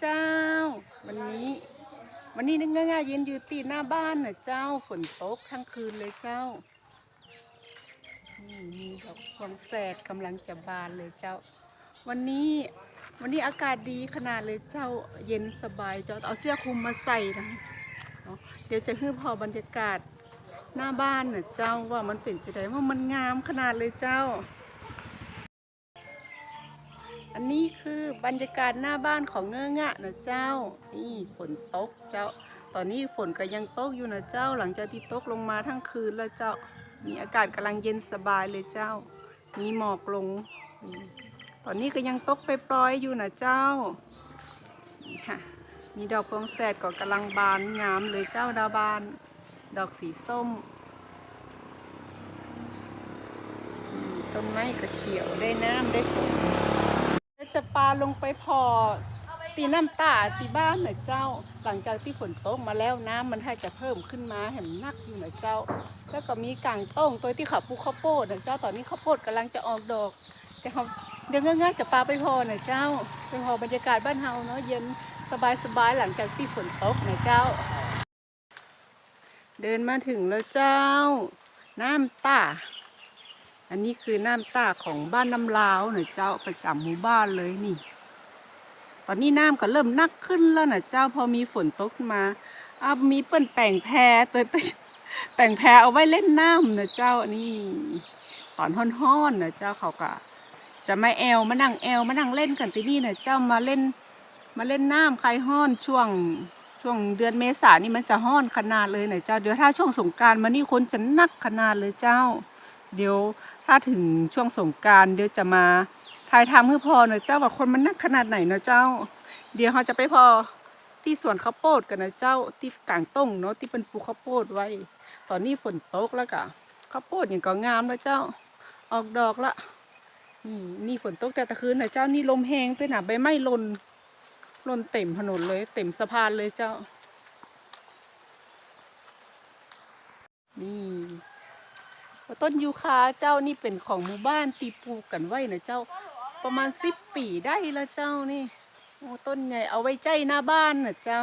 เจ้า วันนี้ วันนี้นึกง่ายๆยืนอยู่ตีหน้าบ้านน่ะเจ้าฝนตกทั้งคืนเลยเจ้านี่มีดอกพวงแสดกำลังจะบานเลยเจ้า วันนี้วันนี้อากาศดีขนาดเลยเจ้าเย็นสบายเจ้าเอาเสื้อคลุมมาใส่นะเดี๋ยวจะให้พอบรรยากาศหน้าบ้านน่ะเจ้าว่ามันเป็นจะไดว่ามันงามขนาดเลยเจ้า อันนี้คือบรรยากาศหน้าบ้านของเงื้องะนะเจ้า นี่ฝนตกเจ้า ตอนนี้ฝนก็ยังตกอยู่นะเจ้า หลังจากที่ตกลงมาทั้งคืนแล้วเจ้า มีอากาศกำลังเย็นสบายเลยเจ้า มีหมอกลง ตอนนี้ก็ยังตกไปปลอยอยู่นะเจ้าค่ะมีดอกพวงแสดก็กำลังบานงามเลยเจ้าดาวบาน ดอกสีส้มต้นไม้ก็เขียวได้น้ำได้ฝน จะปลาลงไปพอ ตีน้ำตาตีบ้านหน่อยเจ้า หลังจากที่ฝนตกมาแล้วน้ำมันถ้าจะเพิ่มขึ้นมาเห็นนักอยู่หน่อยเจ้า แล้วก็มีกางต้งตัวที่เขาปลูกข้าวโพดหน่อยเจ้าตอนนี้ข้าวโพดกำลังจะออกดอกจะเขาเดี๋ยวง่ายๆจะปลาไปพอหน่อยเจ้าไปพอบรรยากาศบ้านเฮาเนาะเย็นสบายๆหลังจากที่ฝนตกหน่อยเจ้า เดินมาถึงแล้วเจ้า น้ำตา อันนี้คือน้ำตาของบ้านน้ำลาวหน่อยเจ้าประจำหมู่บ้านเลยนี่ ตอนนี้น้ำก็เริ่มนักขึ้นแล้วนะเจ้าพอมีฝนตกมาอะมีเปิ้นแป่งแพตัวตัวแป่งแพเอาไว้เล่นน้ำนะเจ้านี่ตอนห้อนๆนะเจ้าเขาก็จะมาแอลมานั่งแอลมานั่งเล่นกันที่นี่นะเจ้ามาเล่นมาเล่นน้ำคลายห้อนช่วงช่วงเดือนเมษานี่มันจะห้อนขนาดเลยนะเจ้าเดี๋ยวถ้าช่วงสงการมานี่คนจะนักขนาดเลยเจ้า เดี๋ยว ถ้าถึงช่วงสงการเดี๋ยวจะมาถ่ายทำเพื่อพอเนอะเจ้าว่าคนมันนักขนาดไหนเนอะเจ้า เดี๋ยวเขาจะไปพอที่สวนข้าวโพดกันนะเจ้าที่กลางต้งเนาะที่เป็นปลูกข้าวโพดไว้ ตอนนี้ฝนตกแล้วก็ข้าวโพดอย่างก็งามแล้วเจ้า ออกดอกละนี่นี่ฝนตกแต่ตะคืนนะเจ้านี่ลมแห้งด้วยนะใบไม้ล่นล่นเต็มถนนเลย เต็มสะพานเลยเจ้า นี่ ต้นยูคาเจ้านี่เป็นของหมู่บ้านตีปูกันไว้นะเจ้า ประมาณสิบปีได้ล้วเจ้านี่โอ้ต้นใหญ่เอาไว้ใจหน้าบ้านนะเจ้า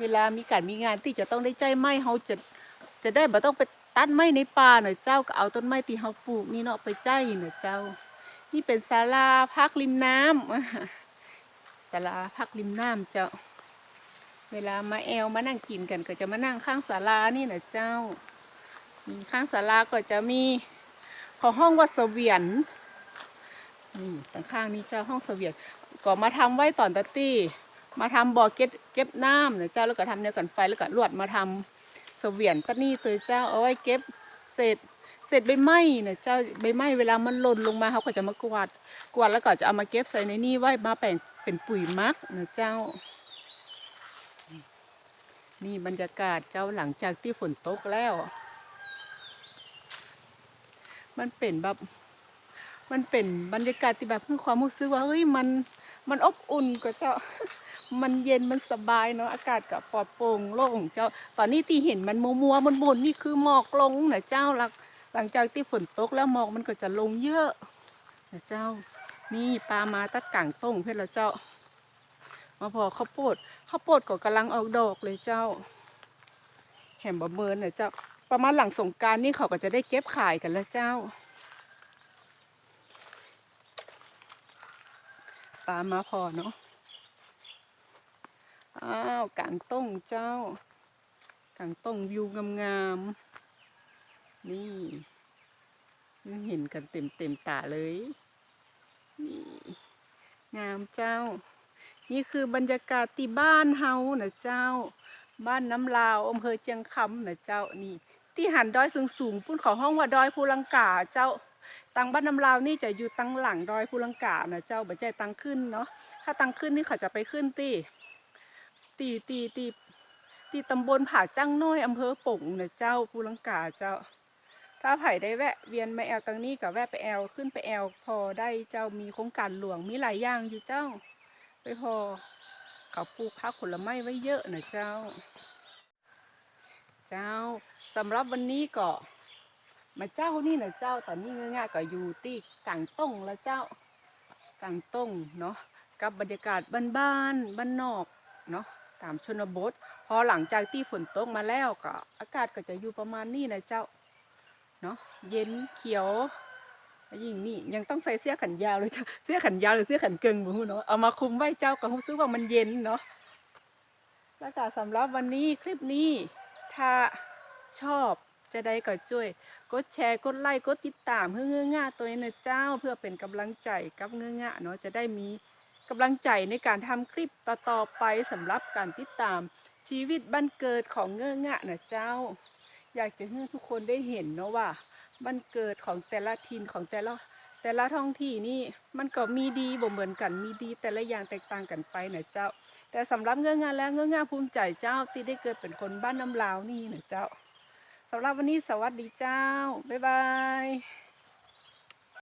เวลามีการมีงานที่จะต้องได้ใจไม้เขาจะจะได้บ่ต้องไปตัดไม้ในป่านะเจ้าก็เอาต้นไม้ที่เขาปลูกนี่เนาะไปใจนะเจ้า นี่เป็นศาลาพักริมน้ำศาลาพักริมน้ำเจ้า เวลามาแอลมานั่งกินกันก็จะมานั่งข้างศาลานี่นะเจ้า ข้างศาลาก็จะมีของห้องวัดเสวียนนี่ตางข้างนี้เจ้าห้องเสวียนก็มาทำไว้ตอนตะตี้มาทำบ่อเก็บเก็บน้ำเนี่ยเจ้าแล้วก็ทำแนวกันไฟแล้วก็ลวดมาทำเสวียนตะนี่ตัวเจ้าเอาไว้เก็บเศษเศษใบไม้เนี่ยเจ้าใบไม้เวลามันหล่นลงมาเขาก็จะมากวาดกวาดแล้วก็จะเอามาเก็บใส่ในนี่ไว้มาแปลงเป็นปุ๋ยมักนะเจ้า นี่บรรยากาศเจ้าหลังจากที่ฝนตกแล้ว มันเป็นแบบ มันเป็นบรรยากาศที่แบบเพื่อความรู้สึกว่าเฮ้ยมันมันอบอุ่นกว่าเจ้า มันเย็นมันสบายเนาะอากาศกับปลอดโปร่งโล่งเจ้า ตอนนี้ที่เห็นมันมัวมัวมันบนนี่คือหมอกลงนะเจ้าหลังหลังจากที่ฝนตกแล้วหมอกมันก็จะลงเยอะนะเจ้า นี่ปลามาตัดกลางต้งเพื่อนแล้วเจ้า มาพอข้าวโพดข้าวโพดก็กำลังออกดอกเลยเจ้า แหมบะเมินนี่ยเจ้า ประมาณหลังสงการนี่เขาก็จะได้เก็บขายกันแล้วเจ้าปลามาพอเนาะอ้าวกางต้งเจ้ากางต้งวิวงามๆนี่ยังเห็นกันเต็มเต็มตาเลยนี่งามเจ้า นี่คือบรรยากาศที่บ้านเฮานะเจ้า บ้านน้ำลาวอำเภอเจียงคำนะเจ้านี่ ที่หันดอยสูงสูงๆพุ่นเขาห้องว่าดอยภูลังกาเจ้าตังบ้านน้ำลาวนี่จะอยู่ตังหลังดอยภูลังกานะเจ้าบัจใจตังขึ้นเนาะถ้าตังขึ้นนี่เขาจะไปขึ้นตีตีตีตีตีตำบลผาจังน้อยอำเภอป่งนะเจ้าภูลังกาเจ้า ถ้าไผ่ได้แวะเวียนมาแอลตังนี้กับแวะไปแอลขึ้นไปแอลพอได้เจ้ามีโครงการหลวงมีหลายอย่างอยู่เจ้า ไปพอเขาปลูกผักผลไม้ไว้เยอะนะเจ้า เจ้า สำหรับวันนี้ก็มาเจ้านี่นะเจ้าตอนนี้ง่ายๆก็อยู่ที่กลางต้งแล้วเจ้ากลางต้งเนาะกับบรรยากาศบ้านๆบ้านนอกเนาะตามชนบท พอหลังจากที่ฝนตกมาแล้วก็ อากาศก็จะอยู่ประมาณนี้นะเจ้าเนาะเย็นเขียวแล้วยิ่งนี่ยังต้องใส่เสื้อแขนยาวเลยเจ้ะเสื้อแขนยาวหรือเสื้อแขนเกิงบุเนาะเอามาคลุมไว้เจ้าก็รู้สึกว่ามันเย็นเนาะแล้วก็สำหรับวันนี้คลิปนี้ถ้า ชอบจะได้ก็ช่วย กดแชร์กดไลค์กดติดตามเพื่อเงื้อง่าตัวนี้นะเจ้าเพื่อเป็นกำลังใจกับเงื้อง่าเนาะจะได้มีกำลังใจในการทำคลิปต่อๆไปสำหรับการติดตามชีวิตบ้านเกิดของเงื้อง่านะเจ้า อยากจะให้ทุกคนได้เห็นเนาะว่าบ้านเกิดของแต่ละถิ่นของแต่ละแต่ละท้องที่นี่มันก็มีดีบ่เหมือนกันมีดีแต่ละอย่างแตกต่างกันไปนะเจ้า แต่สำหรับเงื้อง่าแล้วเงื้อง่าภูมิใจเจ้าที่ได้เกิดเป็นคนบ้านน้ำลาวนี่นะเจ้าำหรับวันนี้สวัสดีเจ้า บ๊ายบาย